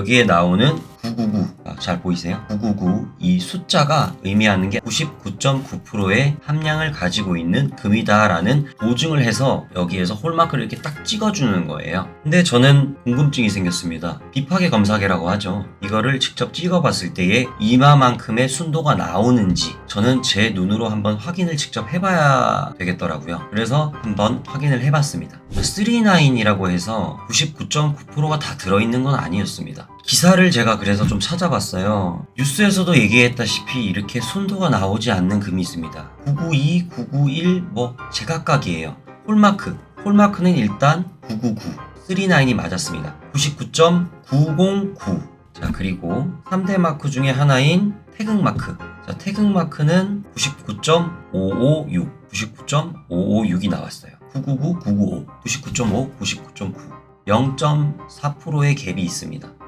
여기에 나오는 999. 아, 잘 보이세요? 999. 이 숫자가 의미하는 게 99.9%의 함량을 가지고 있는 금이다라는 보증을 해서 여기에서 홀마크를 이렇게 딱 찍어주는 거예요. 근데 저는 궁금증이 생겼습니다. 비파계 검사계라고 하죠. 이거를 직접 찍어봤을 때에 이마만큼의 순도가 나오는지 저는 제 눈으로 한번 확인을 직접 해봐야 되겠더라고요. 그래서 한번 확인을 해봤습니다. 39이라고 해서 99.9%가 다 들어있는 건 아니었습니다. 기사를 제가 그래서 좀 찾아봤어요. 뉴스에서도 얘기했다시피 이렇게 순도가 나오지 않는 금이 있습니다. 992, 991, 뭐 제각각이에요. 홀마크. 홀마크는 일단 999. 39이 맞았습니다. 99.909. 자, 그리고 3대 마크 중에 하나인 태극 마크. 자, 태극 마크는 99.556. 99.556이 나왔어요. 999, 995, 99.5, 99.9. 0.4%의 갭이 있습니다.